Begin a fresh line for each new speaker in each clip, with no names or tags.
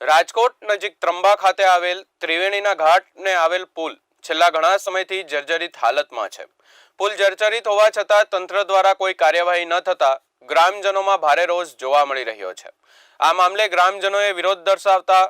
રાજકોટ નજીક ત્રંબા ખાતે આવેલ ત્રિવેણીના ઘાટને આવેલ પુલ છેલ્લા ઘણા સમયથી જર્જરિત હાલતમાં છે. પુલ જર્જરિત હોવા છતાં તંત્ર દ્વારા કોઈ કાર્યવાહી ન થતા ગ્રામજનોમાં ભારે રોષ જોવા મળી રહ્યો છે. આ મામલે ગ્રામજનોએ વિરોધ દર્શાવતા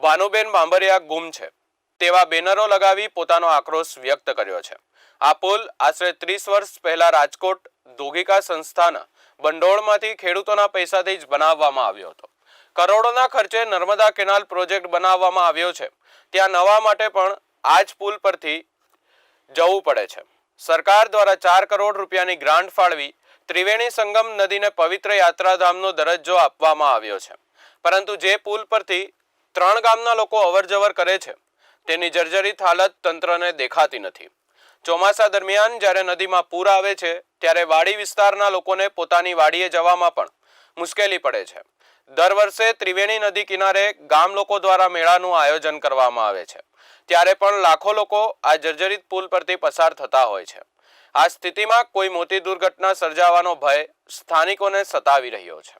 ભાનુબેન બાંબરિયા ગુમ છે. તેવા બેનરો લગાવી પોતાનો આક્રોશ વ્યક્ત કર્યો છે. આ પુલ આશરે ત્રીસ વર્ષ પહેલા રાજકોટ દોગિકા સંસ્થાના બંડોળમાંથી ખેડૂતોના પૈસાથી જ બનાવવામાં આવ્યો હતો. કરોડોના ખર્ચે નર્મદા કેનાલ પ્રોજેક્ટ બનાવવામાં આવ્યો છે. ત્યાં નવા માટે પણ આ જ પુલ પરથી જવું પડે છે. સરકાર દ્વારા ચાર કરોડ રૂપિયાની ગ્રાન્ટ ફાળવી ત્રિવેણી સંગમ નદીને પવિત્ર યાત્રાધામનો દરજ્જો આપવામાં આવ્યો છે. પરંતુ જે પુલ પરથી ત્રણ ગામના લોકો અવરજવર કરે છે, તેની જર્જરિત હાલત તંત્રને દેખાતી નથી. ચોમાસા દરમિયાન જ્યારે નદીમાં પૂર આવે છે, ત્યારે વાડી વિસ્તારના લોકોને પોતાની વાડીએ જવામાં પણ મુશ્કેલી પડે છે. દર વર્ષે ત્રિવેણી નદી કિનારે ગામ લોકો દ્વારા મેળાનું આયોજન કરવામાં આવે છે. ત્યારે પણ લાખો લોકો આ જર્જરિત પુલ પરથી પસાર થતા હોય છે. આ સ્થિતિમાં કોઈ મોટી દુર્ઘટના સર્જાવાનો ભય સ્થાનિકોને સતાવી રહ્યો છે.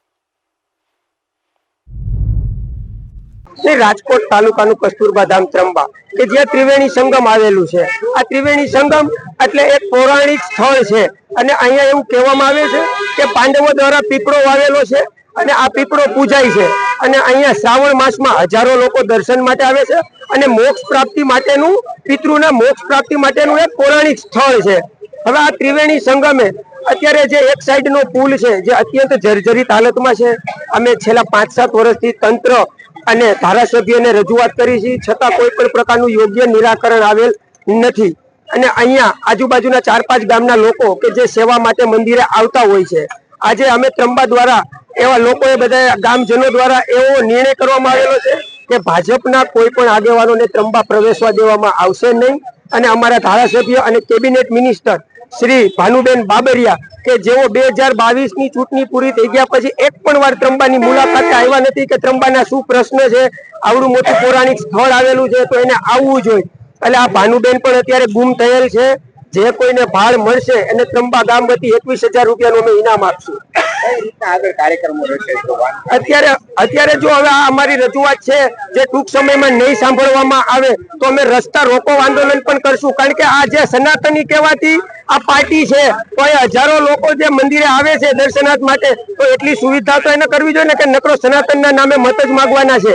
રાજકોટ તાલુકાનું કસ્તુરબા ધામ ત્રંબા, કે જ્યાં ત્રિવેણી સંગમ આવેલું છે. આ ત્રિવેણી સંગમ એટલે એક પૌરાણિક સ્થળ છે. અને અહીંયા એવું કહેવામાં આવે છે કે પાંડવો દ્વારા પીપળો વાવેલો છે અને આ પીપળો પૂજાય છે. અને અહીંયા શ્રાવણ માસમાં હજારો લોકો દર્શન માટે આવે છે અને મોક્ષ પ્રાપ્તિ માટેનું, પિતૃના મોક્ષ પ્રાપ્તિ માટેનું એક પૌરાણિક સ્થળ છે. હવે આ ત્રિવેણી સંગમે અત્યારે જે એક સાઈડનો પુલ છે, જે અત્યંત જર્જરિત હાલતમાં છે. અમે છેલ્લા પાંચ સાત વર્ષથી તંત્ર અને ધારાસભ્યને રજૂઆત કરી છે. છતાં કોઈ પણ પ્રકારનું યોગ્ય નિરાકરણ આવેલ નથી. અને અહીંયા આજુબાજુના ચાર પાંચ ગામના લોકો કે જે સેવા માટે મંદિરે આવતા હોય છે. આજે અમે ત્રંબા દ્વારા એવા લોકોએ બધા ગામજનો દ્વારા એવો નિર્ણય કરવામાં આવેલો છે કે ભાજપના કોઈ પણ આગેવાનોને ત્રંબા પ્રવેશવા દેવામાં આવશે નહીં. અને અમારા ધારાસભ્ય અને કેબિનેટ મિનિસ્ટર શ્રી ભાનુબેન બાબરિયા કે જેઓ બે હજાર બાવીસની ચૂંટણી પૂરી થઈ ગયા પછી એક પણ વાર ત્રંબાની મુલાકાતે આવ્યા નથી કે ત્રંબાના શું પ્રશ્ન છે, આવડું મોટું પૌરાણિક સ્થળ આવેલું છે, તો એને આવવું જોઈએ. એટલે આ ભાનુબેન પણ અત્યારે ગુમ થયેલ છે. જે કોઈને ભાળ મળશે એને ત્રંબા ગામ વતી એકવીસ હજાર રૂપિયાનું અમે ઇનામ આપશું. અત્યારે અત્યારે જો હવે આ અમારી રજૂઆત છે જે ટૂંક સમયમાં નહીં સાંભળવામાં આવે તો અમે રસ્તા રોકો આંદોલન પણ કરશું. કારણ કે આ જે સનાતની કહેવાતી આ પાર્ટી છે તો એ હજારો લોકો જે મંદિરે આવે છે દર્શનાર્થ માટે તો એટલી સુવિધા તો એને કરવી જોઈએ ને કે નકરો સનાતનના નામે મત જ માગવાના છે.